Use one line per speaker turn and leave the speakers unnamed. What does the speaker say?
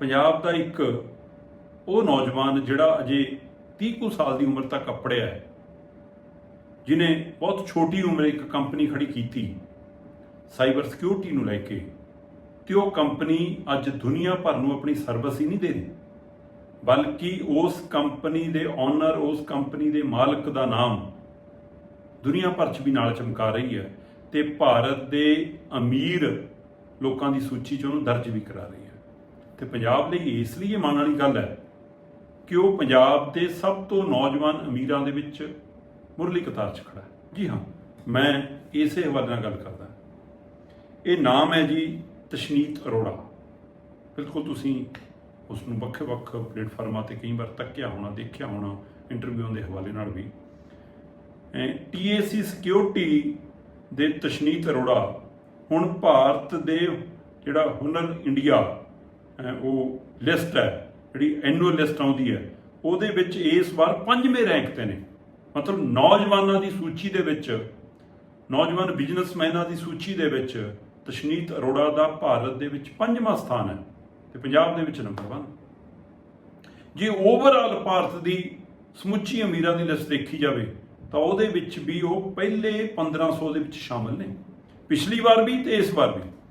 ਪੰਜਾਬ ਦਾ ਇੱਕ ਉਹ ਨੌਜਵਾਨ ਜਿਹੜਾ ਅਜੇ 30 ਕੁ ਸਾਲ ਦੀ ਉਮਰ ਤੱਕ ਅਪੜਿਆ ਹੈ ਜਿਨੇ ਬਹੁਤ ਛੋਟੀ ਉਮਰੇ ਇੱਕ ਕੰਪਨੀ ਖੜੀ ਕੀਤੀ, ਸਾਈਬਰ ਸਿਕਿਉਰਿਟੀ ਨੂੰ ਲੈ ਕੇ, ਤੇ ਉਹ ਕੰਪਨੀ ਅੱਜ ਦੁਨੀਆ ਭਰ ਨੂੰ ਆਪਣੀ ਸਰਵਿਸ ਹੀ ਨਹੀਂ ਦੇ ਰਹੀ, ਬਲਕਿ ਉਸ ਕੰਪਨੀ ਦੇ ਓਨਰ ਉਸ ਕੰਪਨੀ ਦੇ ਮਾਲਕ ਦਾ ਨਾਮ ਦੁਨੀਆ ਭਰ 'ਚ ਵੀ ਨਾਲ ਚਮਕਾ ਰਹੀ ਹੈ ਤੇ ਭਾਰਤ ਦੇ ਅਮੀਰ ਲੋਕਾਂ ਦੀ ਸੂਚੀ 'ਚ ਉਹਨੂੰ ਦਰਜ ਵੀ ਕਰਾ ਰਹੀ ਹੈ। ਤੇ ਪੰਜਾਬ ਲਈ ਇਸ ਲਈ ਇਹ ਮਾਣ ਵਾਲੀ ਗੱਲ ਹੈ ਕਿ ਉਹ ਪੰਜਾਬ ਦੇ ਸਭ ਤੋਂ ਨੌਜਵਾਨ ਅਮੀਰਾਂ ਦੇ ਵਿੱਚ ਮੁਰਲੀ ਕਤਾਰ 'ਚ ਖੜਾ ਜੀ ਹਾਂ, ਮੈਂ ਇਸੇ ਹਵਾਲੇ ਨਾਲ ਗੱਲ ਕਰਦਾ ਇਹ ਨਾਮ ਹੈ ਜੀ ਤਸ਼ਨੀਤ ਅਰੋੜਾ। ਬਿਲਕੁਲ ਤੁਸੀਂ ਉਸ ਨੂੰ ਵੱਖ-ਵੱਖ ਪਲੇਟਫਾਰਮਾਂ ਤੇ ਕਈ ਵਾਰ ਤੱਕਿਆ ਹੋਣਾ, ਦੇਖਿਆ ਹੋਣਾ, ਇੰਟਰਵਿਊਆਂ ਦੇ ਹਵਾਲੇ ਨਾਲ ਵੀ। ਟੀਏਸੀ ਸਿਕਿਉਰਿਟੀ ਦੇ ਤਸ਼ਨੀਤ ਅਰੋੜਾ ਹੁਣ ਭਾਰਤ ਦੇ ਜਿਹੜਾ ਹੁਨਰ ਇੰਡੀਆ ਉਹ ਲਿਸਟ ਹੈ, ਜਿਹੜੀ ਐਨੂਅਲ ਲਿਸਟ ਆਉਂਦੀ ਹੈ, ਉਹਦੇ ਵਿੱਚ ਇਸ ਵਾਰ ਪੰਜਵੇਂ ਰੈਂਕ ਤੇ ਨੇ। ਮਤਲਬ ਨੌਜਵਾਨਾਂ ਦੀ ਸੂਚੀ ਦੇ ਵਿੱਚ, ਨੌਜਵਾਨ ਬਿਜ਼ਨਸਮੈਨਾਂ ਦੀ ਸੂਚੀ ਦੇ ਵਿੱਚ ਤਸ਼ਨੀਤ ਅਰੋੜਾ ਦਾ ਭਾਰਤ ਦੇ ਵਿੱਚ ਪੰਜਵਾਂ ਸਥਾਨ ਹੈ ਤੇ ਪੰਜਾਬ ਦੇ ਵਿੱਚ ਨੰਬਰ 1 ਜੇ ਓਵਰਆਲ ਭਾਰਤ ਦੀ ਸਮੁੱਚੀ ਅਮੀਰਾਂ ਦੀ ਲਿਸਟ ਦੇਖੀ ਜਾਵੇ, ਤਾਂ ਉਹਦੇ ਵਿੱਚ ਵੀ ਉਹ ਪਹਿਲੇ 1500 ਦੇ ਵਿੱਚ ਸ਼ਾਮਲ ਨੇ। ਪਿਛਲੀ ਵਾਰ ਵੀ ਤੇ ਇਸ ਵਾਰ ਵੀ।